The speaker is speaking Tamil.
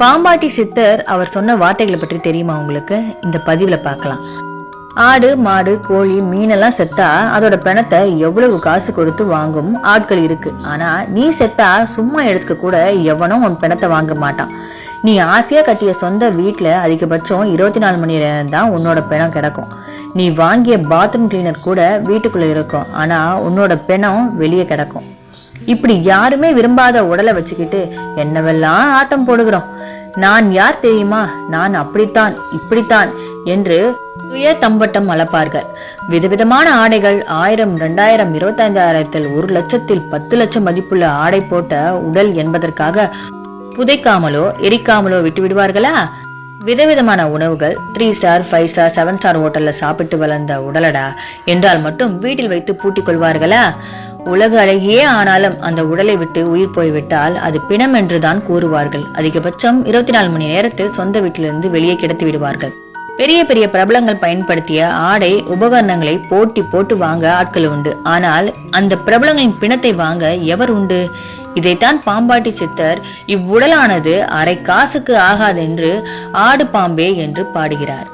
பாம்பாட்டி சித்தர் அவர் சொன்ன வார்த்தைகளை பற்றி தெரியுமா உங்களுக்கு? இந்த பதிவில் பார்க்கலாம். ஆடு மாடு கோழி மீனெல்லாம் செத்தா அதோட பிணத்தை எவ்வளவு காசு கொடுத்து வாங்கும் ஆட்கள் இருக்கு. ஆனா நீ செத்தா சும்மா எடுத்துக்க கூட எவனும் உன் பிணத்தை வாங்க மாட்டான். நீ ஆசையா கட்டிய சொந்த வீட்டில் அதிகபட்சம் இருபத்தி நாலு மணி நேரம் தான் உன்னோட பிணம் கிடக்கும். நீ வாங்கிய பாத்ரூம் கிளீனர் கூட வீட்டுக்குள்ள இருக்கும். ஆனா உன்னோட பிணம் வெளியே கிடக்கும். இப்படி யாருமே விரும்பாத உடலை வச்சுக்கிட்டு என்னவெல்லாம் ஆட்டம் போடுகிறோம்? நான் யார் தெரியுமா? நான் அப்படித்தான் இப்படித்தான் என்று சுய தம்பட்டம் அளப்பார்கள். விதவிதமான ஆடைகள் ஆயிரம் ரெண்டாயிரம் இருபத்தைந்தாயிரத்தில் ஒரு லட்சத்தில் பத்து லட்சம் மதிப்புள்ள ஆடை போட்ட உடல் என்பதற்காக புதைக்காமலோ எரிக்காமலோ விட்டு விடுவார்களா? விதவிதமான உணவுகள் three star five star seven star ஹோட்டல்ல சாப்பிட்டு வளர்ந்த உடலடா என்றால் மட்டும் வீட்டில் வைத்து பூட்டிக் கொள்வார்களா? உலக அழகியே ஆனாலும் அந்த உடலை விட்டு உயிர் போய்விட்டால் அது பிணம் என்றுதான் கூறுவார்கள். அதிகபட்சம் இருபத்தி நாலு மணி நேரத்தில் சொந்த வீட்டிலிருந்து வெளியே கிடத்தி விடுவார்கள். பெரிய பெரிய பிரபலங்கள் பயன்படுத்திய ஆடை உபகரணங்களை போட்டி போட்டு வாங்க ஆட்கள் உண்டு. ஆனால் அந்த பிரபலங்களின் பிணத்தை வாங்க எவர் உண்டு? இதைத்தான் பாம்பாட்டி சித்தர் இவ்வுடலானது அரை காசுக்கு ஆகாதென்று ஆடு பாம்பே என்று பாடுகிறார்.